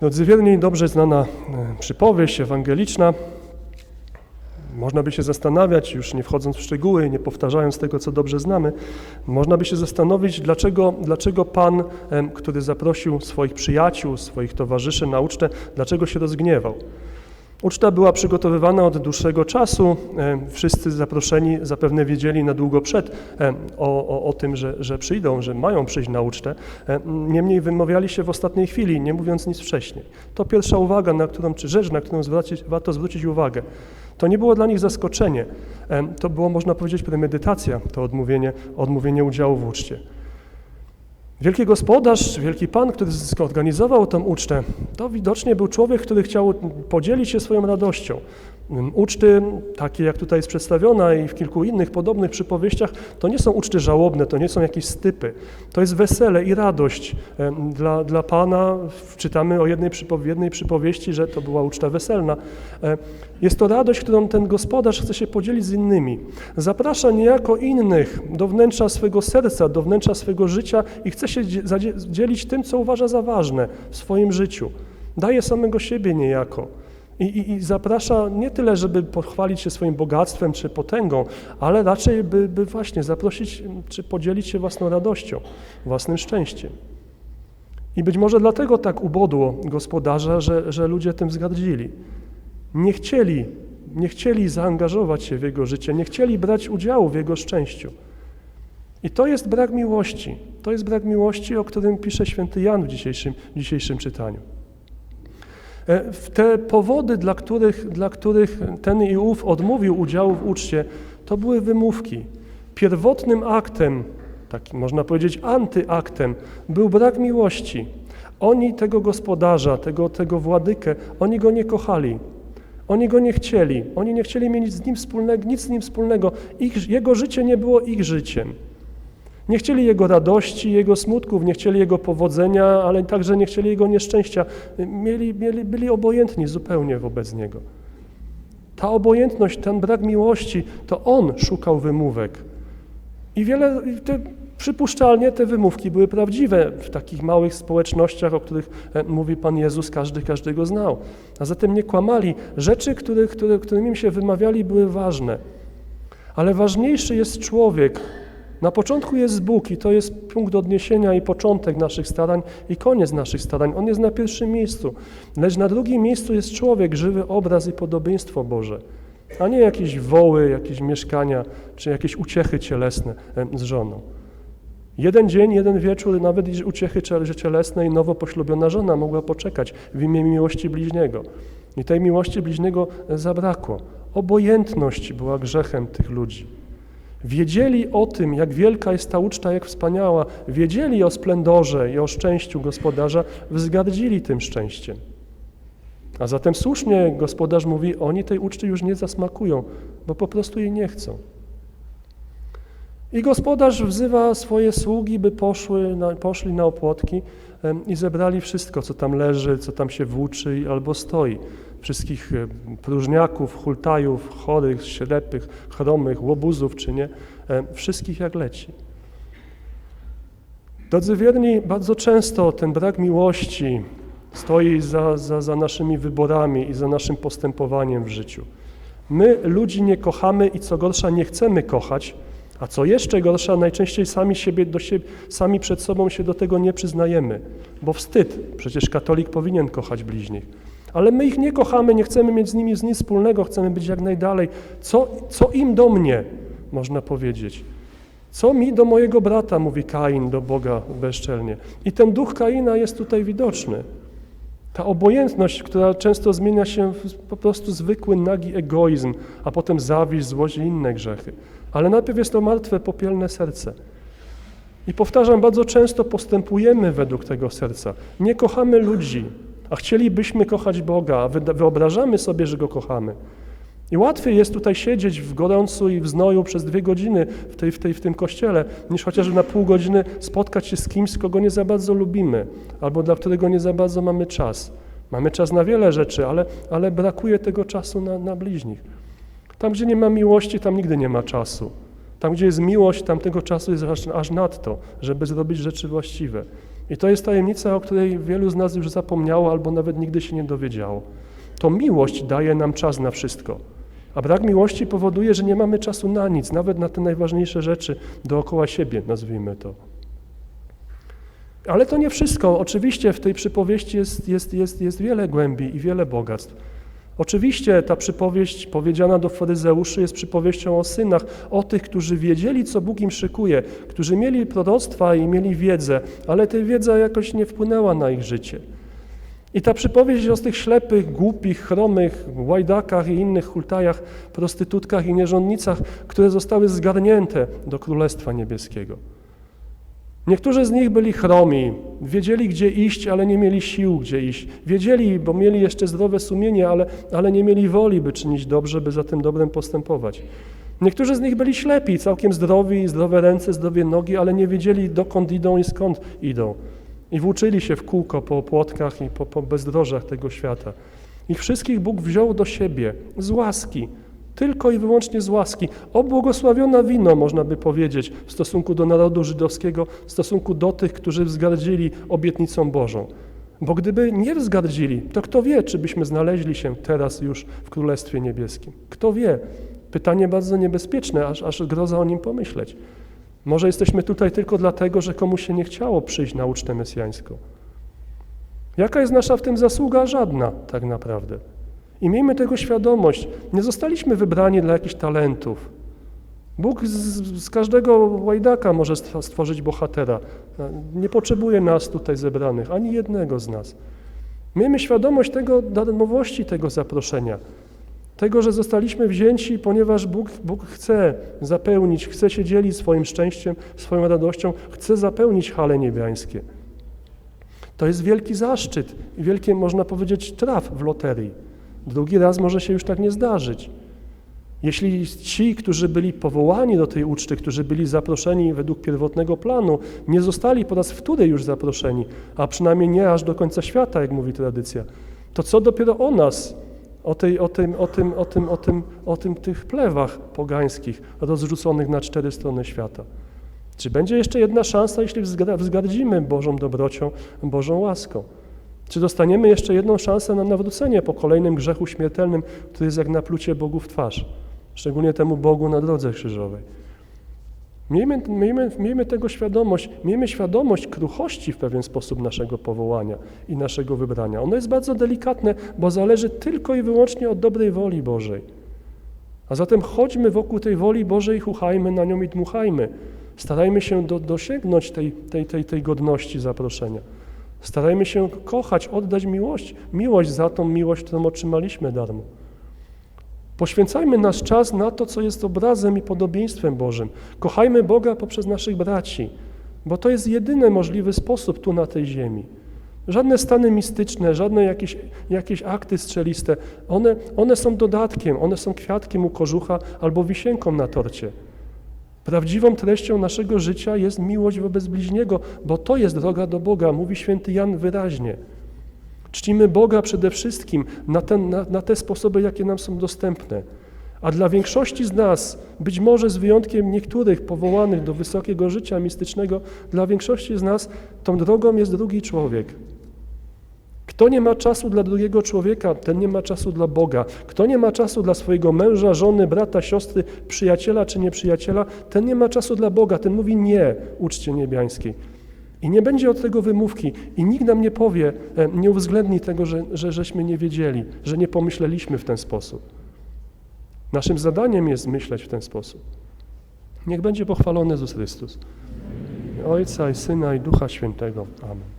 Drodzy wierni, dobrze znana e, przypowieść ewangeliczna. Można by się zastanawiać, już nie wchodząc w szczegóły, nie powtarzając tego, co dobrze znamy, można by się zastanowić, dlaczego, dlaczego Pan, który zaprosił swoich przyjaciół, swoich towarzyszy na ucztę, dlaczego się rozgniewał. Uczta była przygotowywana od dłuższego czasu. em, Wszyscy zaproszeni zapewne wiedzieli na długo przed em, o, o, o tym, że, że przyjdą, że mają przyjść na ucztę. Em, Niemniej wymawiali się w ostatniej chwili, nie mówiąc nic wcześniej. To pierwsza uwaga, na którą, czy rzecz, na którą zwrócić, warto zwrócić uwagę. To nie było dla nich zaskoczenie. To było, można powiedzieć, premedytacja, to odmówienie, odmówienie udziału w uczcie. Wielki gospodarz, wielki pan, który zorganizował tę ucztę, to widocznie był człowiek, który chciał podzielić się swoją radością. Uczty, takie jak tutaj jest przedstawiona i w kilku innych podobnych przypowieściach, to nie są uczty żałobne, to nie są jakieś stypy. To jest wesele i radość dla, dla Pana. Czytamy o jednej, przypow- jednej przypowieści, że to była uczta weselna. Jest to radość, którą ten gospodarz chce się podzielić z innymi. Zaprasza niejako innych do wnętrza swego serca, do wnętrza swego życia i chce się dzielić tym, co uważa za ważne w swoim życiu. Daje samego siebie niejako. I, i, I zaprasza nie tyle, żeby pochwalić się swoim bogactwem czy potęgą, ale raczej, by, by właśnie zaprosić czy podzielić się własną radością, własnym szczęściem. I być może dlatego tak ubodło gospodarza, że, że ludzie tym zgardzili. Nie chcieli, nie chcieli zaangażować się w jego życie, nie chcieli brać udziału w jego szczęściu. I to jest brak miłości. To jest brak miłości, o którym pisze święty Jan w dzisiejszym, dzisiejszym czytaniu. E, w Te powody, dla których, dla których ten i ów odmówił udziału w uczcie, to były wymówki. Pierwotnym aktem, takim można powiedzieć antyaktem, był brak miłości. Oni tego gospodarza, tego, tego władykę, oni go nie kochali. Oni go nie chcieli. Oni nie chcieli mieć z nim wspólnego, nic z nim wspólnego. Ich, jego życie nie było ich życiem. Nie chcieli jego radości, jego smutków, nie chcieli jego powodzenia, ale także nie chcieli jego nieszczęścia. Mieli, mieli, byli obojętni zupełnie wobec niego. Ta obojętność, ten brak miłości, to on szukał wymówek. I wiele, przypuszczalnie te wymówki były prawdziwe w takich małych społecznościach, o których e, mówi Pan Jezus, każdy każdego znał. A zatem nie kłamali. Rzeczy, które, które, którymi się wymawiali, były ważne. Ale ważniejszy jest człowiek, na początku jest Bóg i to jest punkt odniesienia i początek naszych starań i koniec naszych starań. On jest na pierwszym miejscu. Lecz na drugim miejscu jest człowiek, żywy obraz i podobieństwo Boże, a nie jakieś woły, jakieś mieszkania czy jakieś uciechy cielesne em, z żoną. Jeden dzień, jeden wieczór, nawet uciechy cie- cielesne i nowo poślubiona żona mogła poczekać w imię miłości bliźniego. I tej miłości bliźniego zabrakło. Obojętność była grzechem tych ludzi. Wiedzieli o tym, jak wielka jest ta uczta, jak wspaniała. Wiedzieli o splendorze i o szczęściu gospodarza, wzgardzili tym szczęściem. A zatem słusznie gospodarz mówi, oni tej uczty już nie zasmakują, bo po prostu jej nie chcą. I gospodarz wzywa swoje sługi, by poszły na, poszli na opłotki i zebrali wszystko, co tam leży, co tam się włóczy albo stoi. Wszystkich próżniaków, hultajów, chorych, ślepych, chromych, łobuzów czy nie, wszystkich jak leci. Drodzy wierni, bardzo często ten brak miłości stoi za, za, za naszymi wyborami i za naszym postępowaniem w życiu. My ludzi nie kochamy i co gorsza nie chcemy kochać, a co jeszcze gorsza, najczęściej sami, siebie do siebie, sami przed sobą się do tego nie przyznajemy, bo wstyd. Przecież katolik powinien kochać bliźnich. Ale my ich nie kochamy, nie chcemy mieć z nimi nic wspólnego, chcemy być jak najdalej. Co, co im do mnie, można powiedzieć? Co mi do mojego brata, mówi Kain do Boga bezczelnie. I ten duch Kaina jest tutaj widoczny. Ta obojętność, która często zmienia się w po prostu zwykły, nagi egoizm, a potem zawiść, złość i inne grzechy. Ale najpierw jest to martwe, popielne serce. I powtarzam, bardzo często postępujemy według tego serca. Nie kochamy ludzi, a chcielibyśmy kochać Boga, a wyobrażamy sobie, że Go kochamy. I łatwiej jest tutaj siedzieć w gorącu i w znoju przez dwie godziny w, tej, w, tej, w tym kościele, niż chociażby na pół godziny spotkać się z kimś, kogo nie za bardzo lubimy, albo dla którego nie za bardzo mamy czas. Mamy czas na wiele rzeczy, ale, ale brakuje tego czasu na, na bliźnich. Tam, gdzie nie ma miłości, tam nigdy nie ma czasu. Tam, gdzie jest miłość, tam tego czasu jest aż, aż nadto, żeby zrobić rzeczy właściwe. I to jest tajemnica, o której wielu z nas już zapomniało albo nawet nigdy się nie dowiedziało. To miłość daje nam czas na wszystko. A brak miłości powoduje, że nie mamy czasu na nic, nawet na te najważniejsze rzeczy dookoła siebie, nazwijmy to. Ale to nie wszystko. Oczywiście w tej przypowieści jest, jest, jest, jest wiele głębi i wiele bogactw. Oczywiście ta przypowieść powiedziana do faryzeuszy jest przypowieścią o synach, o tych, którzy wiedzieli, co Bóg im szykuje, którzy mieli proroctwa i mieli wiedzę, ale ta wiedza jakoś nie wpłynęła na ich życie. I ta przypowieść o tych ślepych, głupich, chromych, łajdakach i innych hultajach, prostytutkach i nierządnicach, które zostały zgarnięte do Królestwa Niebieskiego. Niektórzy z nich byli chromi, wiedzieli gdzie iść, ale nie mieli sił gdzie iść. Wiedzieli, bo mieli jeszcze zdrowe sumienie, ale, ale nie mieli woli, by czynić dobrze, by za tym dobrem postępować. Niektórzy z nich byli ślepi, całkiem zdrowi, zdrowe ręce, zdrowe nogi, ale nie wiedzieli dokąd idą i skąd idą. I włóczyli się w kółko po płotkach i po, po bezdrożach tego świata. Ich wszystkich Bóg wziął do siebie z łaski, tylko i wyłącznie z łaski. Obłogosławiona wino, można by powiedzieć, w stosunku do narodu żydowskiego, w stosunku do tych, którzy wzgardzili obietnicą Bożą. Bo gdyby nie wzgardzili, to kto wie, czy byśmy znaleźli się teraz już w Królestwie Niebieskim? Kto wie? Pytanie bardzo niebezpieczne, aż, aż groza o nim pomyśleć. Może jesteśmy tutaj tylko dlatego, że komuś się nie chciało przyjść na ucztę mesjańską. Jaka jest nasza w tym zasługa? Żadna, tak naprawdę. I miejmy tego świadomość. Nie zostaliśmy wybrani dla jakichś talentów. Bóg z, z, każdego łajdaka może stworzyć bohatera. Nie potrzebuje nas tutaj zebranych, ani jednego z nas. Miejmy świadomość tego, darmowości tego zaproszenia. Tego, że zostaliśmy wzięci, ponieważ Bóg, Bóg chce zapełnić, chce się dzielić swoim szczęściem, swoją radością, chce zapełnić hale niebiańskie. To jest wielki zaszczyt i wielkie, można powiedzieć, traf w loterii. Drugi raz może się już tak nie zdarzyć. Jeśli ci, którzy byli powołani do tej uczty, którzy byli zaproszeni według pierwotnego planu, nie zostali po raz wtóry już zaproszeni, a przynajmniej nie aż do końca świata, jak mówi tradycja, to co dopiero o nas, o, tej, o, tym, o, tym, o, tym, o, tym, o tym tych plewach pogańskich rozrzuconych na cztery strony świata? Czy będzie jeszcze jedna szansa, jeśli wzgardzimy Bożą dobrocią, Bożą łaską? Czy dostaniemy jeszcze jedną szansę na nawrócenie po kolejnym grzechu śmiertelnym, który jest jak naplucie Bogu w twarz, szczególnie temu Bogu na drodze krzyżowej? Miejmy, miejmy, miejmy tego świadomość, miejmy świadomość kruchości w pewien sposób naszego powołania i naszego wybrania. Ono jest bardzo delikatne, bo zależy tylko i wyłącznie od dobrej woli Bożej. A zatem chodźmy wokół tej woli Bożej, chuchajmy na nią i dmuchajmy. Starajmy się do, dosięgnąć tej, tej, tej, tej godności zaproszenia. Starajmy się kochać, oddać miłość, miłość za tą miłość, którą otrzymaliśmy darmo. Poświęcajmy nasz czas na to, co jest obrazem i podobieństwem Bożym. Kochajmy Boga poprzez naszych braci, bo to jest jedyny możliwy sposób tu na tej ziemi. Żadne stany mistyczne, żadne jakieś, jakieś akty strzeliste, one, one są dodatkiem, one są kwiatkiem u kożucha albo wisienką na torcie. Prawdziwą treścią naszego życia jest miłość wobec bliźniego, bo to jest droga do Boga, mówi święty Jan wyraźnie. Czcimy Boga przede wszystkim na, ten, na, na te sposoby, jakie nam są dostępne. A dla większości z nas, być może z wyjątkiem niektórych powołanych do wysokiego życia mistycznego, dla większości z nas tą drogą jest drugi człowiek. Kto nie ma czasu dla drugiego człowieka, ten nie ma czasu dla Boga. Kto nie ma czasu dla swojego męża, żony, brata, siostry, przyjaciela czy nieprzyjaciela, ten nie ma czasu dla Boga. Ten mówi nie uczcie niebiańskiej. I nie będzie od tego wymówki. I nikt nam nie powie, e, nie uwzględni tego, że, że żeśmy nie wiedzieli, że nie pomyśleliśmy w ten sposób. Naszym zadaniem jest myśleć w ten sposób. Niech będzie pochwalony Jezus Chrystus. Ojca i Syna i Ducha Świętego. Amen.